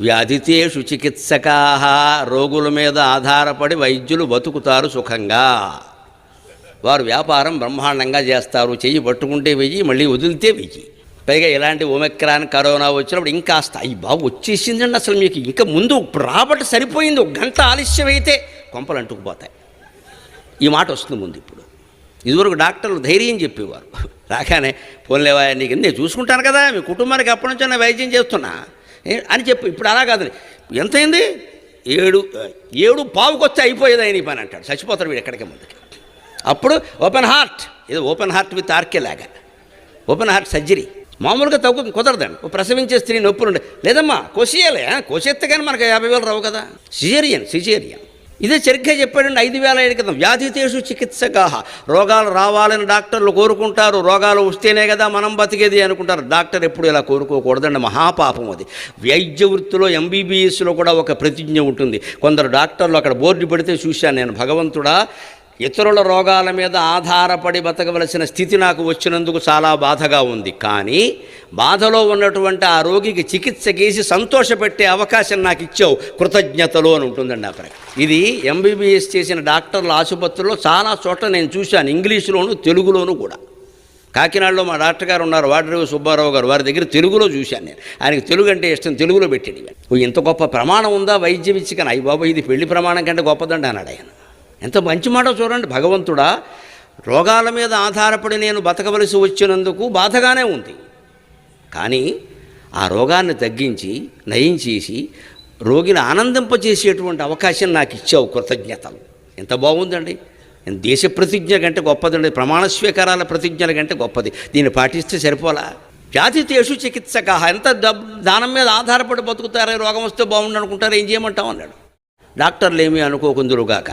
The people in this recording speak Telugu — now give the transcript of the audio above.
వ్యాధితేషు చికిత్సకా. రోగుల మీద ఆధారపడి వైద్యులు బతుకుతారు సుఖంగా. వారు వ్యాపారం బ్రహ్మాండంగా చేస్తారు. చెయ్యి పట్టుకుంటే వెయ్యి మళ్ళీ వదిలితే వెయ్యి. పైగా ఇలాంటి ఒమెక్రాన్ కరోనా వచ్చినప్పుడు ఇంకా అయ్యి బాబు వచ్చేసిందండి అసలు మీకు. ఇంకా ముందు రాబట్టి సరిపోయింది. ఒక గంట ఆలస్యం అయితే కొంపలు అంటుకుపోతాయి. ఈ మాట వస్తుంది ముందు ఇప్పుడు. ఇదివరకు డాక్టర్లు ధైర్యం చెప్పేవారు. రాగానే పోన్లేవా నీకు నేను చూసుకుంటాను కదా. మీ కుటుంబానికి అప్పటి నుంచి నేను వైద్యం చేస్తున్నా. అని చెప్పి. ఇప్పుడు అలా కాదు. ఎంతైంది? ఏడు ఏడు పావుకొస్తే అయిపోయేది ఆయన ఈ పని అంటాడు. చచ్చిపోతాడు వీడు ఎక్కడికి ముందుకి. అప్పుడు ఓపెన్ హార్ట్ ఇది ఓపెన్ హార్ట్ విత్ ఆర్కే లాగా. Open heart surgery. మామూలుగా తగ్గు కుదరదండి. ఓ ప్రసవించే స్త్రీ నొప్పులు ఉండే లేదమ్మా కోసేయాలి కోసేస్తే కానీ మనకు యాభై వేలు రావు కదా. Caesarean caesarean. ఇదే సరిగ్గా చెప్పాడండి ఐదు వేల ఏడు క్రితం. వ్యాధితేషు చికిత్సగా రోగాలు రావాలని డాక్టర్లు కోరుకుంటారు. రోగాలు వస్తేనే కదా మనం బతికేది అనుకుంటారు. డాక్టర్ ఎప్పుడు ఇలా కోరుకోకూడదండి. మహాపాపం అది. వైద్య వృత్తిలో ఎంబీబీఎస్లో కూడా ఒక ప్రతిజ్ఞ ఉంటుంది. కొందరు డాక్టర్లు అక్కడ బోర్డు పెడితే చూశాను నేను. భగవంతుడా ఇతరుల రోగాల మీద ఆధారపడి బతకవలసిన స్థితి నాకు వచ్చినందుకు చాలా బాధగా ఉంది. కానీ బాధలో ఉన్నటువంటి ఆ రోగికి చికిత్స గీసి సంతోషపెట్టే అవకాశం నాకు ఇచ్చావు. కృతజ్ఞతలు అని ఉంటుందండి అక్కడ ఇది ఎంబీబీఎస్ చేసిన డాక్టర్ల ఆసుపత్రిలో చాలా చోట్ల నేను చూశాను. ఇంగ్లీషులోను తెలుగులోను కూడా. కాకినాడలో మా డాక్టర్ గారు ఉన్నారు. వాడరేవు సుబ్బారావు గారు వారి దగ్గర తెలుగులో చూశాను నేను. ఆయనకి తెలుగు అంటే ఇష్టం. తెలుగులో పెట్టాడు ఇంత గొప్ప ప్రమాణం ఉందా? వైద్యం ఇచ్చి కానీ అయ్యి బాబు ఇది పెళ్ళి ప్రమాణం కంటే గొప్పదండి అన్నాడు ఆయన. ఎంత మంచి మాట చూడండి భగవంతుడా. రోగాల మీద ఆధారపడి నేను బతకవలసి వచ్చినందుకు బాధగానే ఉంది. కానీ ఆ రోగాన్ని తగ్గించి నయం చేసి రోగిని ఆనందింపజేసేటువంటి అవకాశం నాకు ఇచ్చావు కృతజ్ఞతలు. ఎంత బాగుందండి. దేశ ప్రతిజ్ఞ కంటే గొప్పదండి. ప్రమాణ స్వీకారాల ప్రతిజ్ఞల కంటే గొప్పది. దీన్ని పాటిస్తే సరిపోలా. జాతితేషు చికిత్సక. ఎంత డబ్ దానం మీద ఆధారపడి బతుకుతారే రోగం వస్తే బాగుండు అనుకుంటారు ఏం చేయమంటాం అన్నాడు. డాక్టర్లు ఏమీ అనుకోకుందురుగాక.